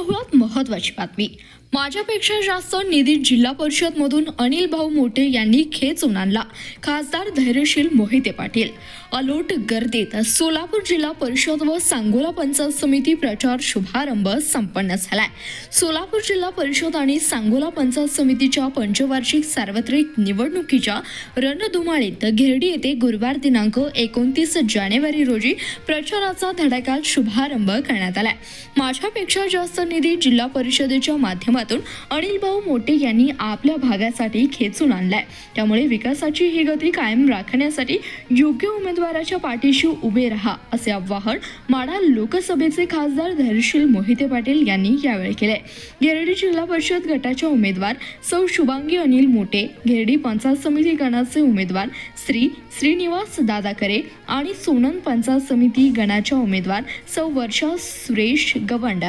पाहुयात महत्वाची बातमी. माझ्यापेक्षा जास्त निधी जिल्हा परिषद मधून अनिल भाऊ मोठे यांनी खेचून आणला खासदार धैर्यशील मोहिते पाटील. अलोट गर्दीत सोलापूर जिल्हा परिषद व सांगोला पंचायत समिती प्रचार शुभारंभ संपन्न झालाय. सोलापूर जिल्हा परिषद आणि सांगोला पंचायत समितीच्या पंचवार्षिक सार्वत्रिक निवडणुकीच्या रणधुमाळीत घेरडी येथे गुरुवार दिनांक एकोणतीस जानेवारी रोजी प्रचाराचा धडाका शुभारंभ करण्यात आलाय. माझ्यापेक्षा जास्त निधी जिल्हा परिषदेच्या माध्यमातून अनिल भाऊ मोठे यांनी आपल्या भागासाठी खेचून आणलाय. त्यामुळे विकासाची ही गती कायम राखण्यासाठी योग्य उमेदवाराच्या पाठीशी उभे राहा असे आवाहन माढा लोकसभेचे खासदार धैर्यशील मोहिते पाटील यांनी यावेळी केले. गिरडी जिल्हा परिषद गटाच्या उमेदवार सौ शुभांगी अनिल मोटे गिरडी पंचायत समिती गणाचे उमेदवार श्री श्रीनिवास दादाकरे आणि सोनन पंचायत समिती गणाच्या उमेदवार सौ वर्षा सुरेश गवंड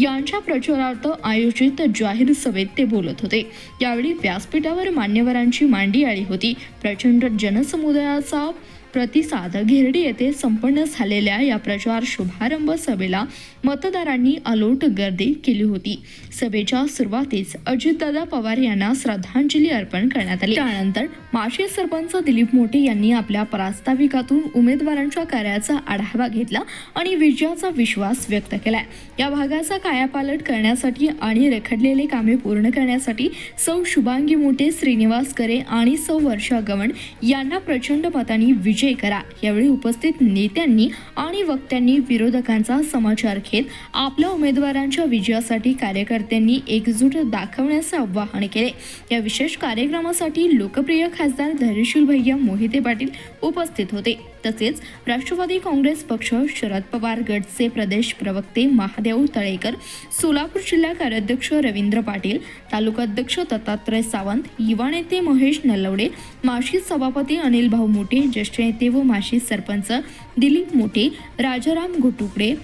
यांच्या प्रचारार्थ आयोजित जाहीर सभेत ते बोलत होते. यावेळी व्यासपीठावर मान्यवरांची मांडी आली होती. प्रचंड जनसमुदायाचा प्रतिसाद घेरडी येथे संपन्न झालेल्या या प्रचार शुभारंभ सभेला मतदारांनी अलोट गर्दी केली होती. सभेच्या सुरुवातीस अजितदादा पवार यांना श्रद्धांजली अर्पण करण्यात आली. त्यानंतर माजी सरपंच दिलीप मोठे यांनी आपल्या प्रास्ताविकातून उमेदवारांच्या कार्याचा आढावा घेतला आणि विजयाचा विश्वास व्यक्त केला या भागाचा कायापालट करण्यासाठी आणि रखडलेले कामे पूर्ण करण्यासाठी सौ शुभांगी मोठे श्रीनिवास करे आणि सौ वर्षा गवण यांना प्रचंड मतांनी विजय करा. यावेळी उपस्थित नेत्यांनी आणि वक्त्यांनी विरोधकांचा समाचार घेत आपल्या उमेदवारांच्या विजयासाठी कार्यकर्त्यांनी एकजूट दाखवण्याचे आवाहन केले. या विशेष कार्यक्रमासाठी लोकप्रिय खासदार धैर्यशील भैया मोहिते पाटील उपस्थित होते. तसेच राष्ट्रवादी काँग्रेस पक्ष शरद पवार गटचे प्रदेश प्रवक्ते महादेव तळेकर सोलापूर जिल्हा कार्याध्यक्ष रवींद्र पाटील तालुकाध्यक्ष दत्तात्रय सावंत युवा नेते महेश नलवडे माशी सभापती अनिल भाऊ मोठे ज्येष्ठ नेते व माशी सरपंच दिलीप मोठे राजाराम घोटुकडे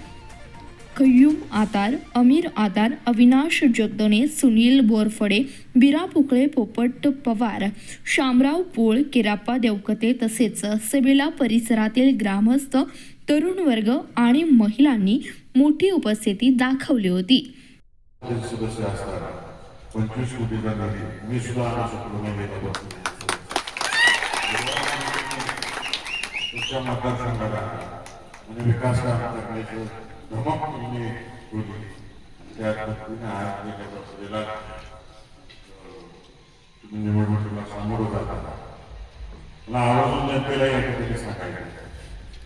कय्यूम आतार अमीर आतार अविनाश जगदणे सुनील बोरफडे बिरा पुकळे पोपट पवार शामराव पोळ केराप्पा देवकते तसेच सेबेला परिसरातील ग्रामस्थ तरुण वर्ग आणि महिलांनी मोठी उपस्थिती दाखवली होती. तुमच्या मतदारसंघाला. म्हणजे विकास काम करण्याचं धमक तुम्ही होती त्या पद्धतीने आज गेल्या लोकसभेला अं, तुम्ही निवडणुकीला सामोरं जाता मला आवर्जून जनतेला या ठिकाणी सांगायचं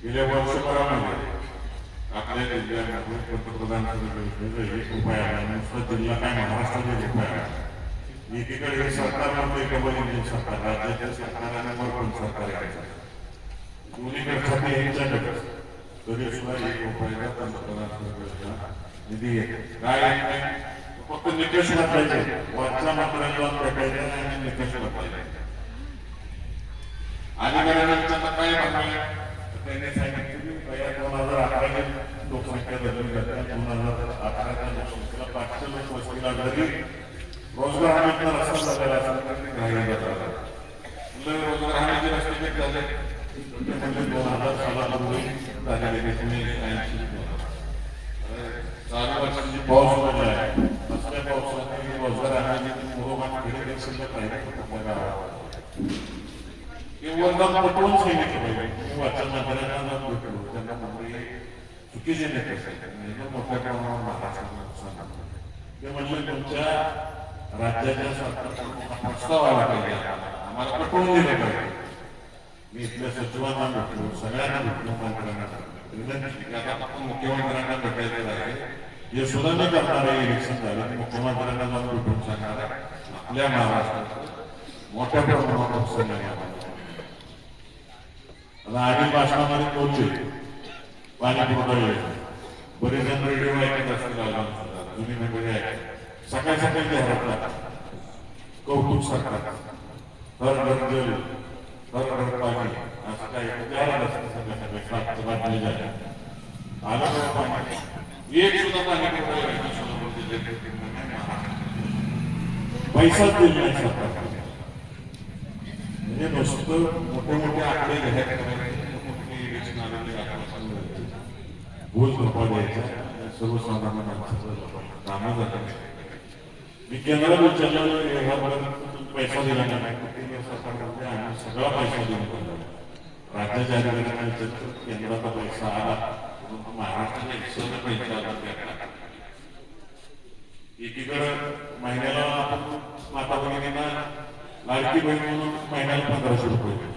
गेल्या वर्षभरामध्ये आपल्या जिल्ह्यामध्ये पंतप्रधान योजनेचा एक उपाय आला नुसतं जिल्हा काय महाराष्ट्राचा एक उपाय आला एकीकडे हे सरकार म्हणते डबल इंजिन सरकार राज्याच्या सरकारांवर पण सरकार आहे दोन्हीकडे यांच्याकडे एक पंतप्रधान योजना निधी काय फक्त निकष बदलायचे वरच्या मंत्र्यांना भेटायचं नाही आणि निकष बदलायचे अधिकाऱ्यांना काय म्हणणार त्यांनी सांगितलं दोन हजार अकराची लोकसंख्या दोन हजार अकराच्या लोकसंख्येला पाचशे लोक वस्तीला जरी रोजगार हमीचा रस्ता झालेला तर ग्राह्य धरला रोजगार हमीचे रस्ते झाले दोन हजार सालापूर्वी झालेले चालू वर्षाची पाऊस पडला आहे असल्या पावसाने रोजगार पाहिजे वरदान पटवून सांगितलं पाहिजे वाचन भेटलो त्यांना चुकीचे नेते मोठ्या प्रमाणावर नुकसान ते तुमच्या राज्याच्या सरकारचा प्रस्ताव आला पाहिजे आम्हाला पटवून दिलं पाहिजे. मी इथल्या सचिवांना भेटलो सगळ्यांना भेटलो मंत्र्यांना मुख्यमंत्र्यांना भेटायचं आहे हे सुद्धा मी करणार आहे इलेक्शन झालं मुख्यमंत्र्यांना जाऊन भेटून सांगणार आहे. आपल्या महाराष्ट्रात मोठ्या प्रमाणात नुकसान आता आधी भाषणामध्ये बोलले पाणी पुरवठा योजना बरेच जण रेडिओ ऐकत असतील जुनी मंडळी ऐकत सकाळी सकाळी ते हरपला कौतुक सरकार हर घर जल हर असं काही उद्याला असतं सगळं सगळं बातमी झाल्या आलं एक सुद्धा पाणी सोलापूर जिल्ह्यात नाही दिला नाही सरकार म्हणजे नुसतं मोठे मोठे आकडे इलेक्शन आलेले भूल धोका द्यायचा सर्वसाधारण माणसाचं कामं मी केंद्राला विचारलं पैसा दिला नाही. सगळा पैसा देऊन बंद राज्याच्या अधिकाऱ्यांना केंद्राचा पैसा आला परंतु महाराष्ट्राच्या पैसा आला एकीकडं महिन्याला आपण माता भगिनींना लाडकी बहीण म्हणून महिन्याला पंधराशे रुपये देतो.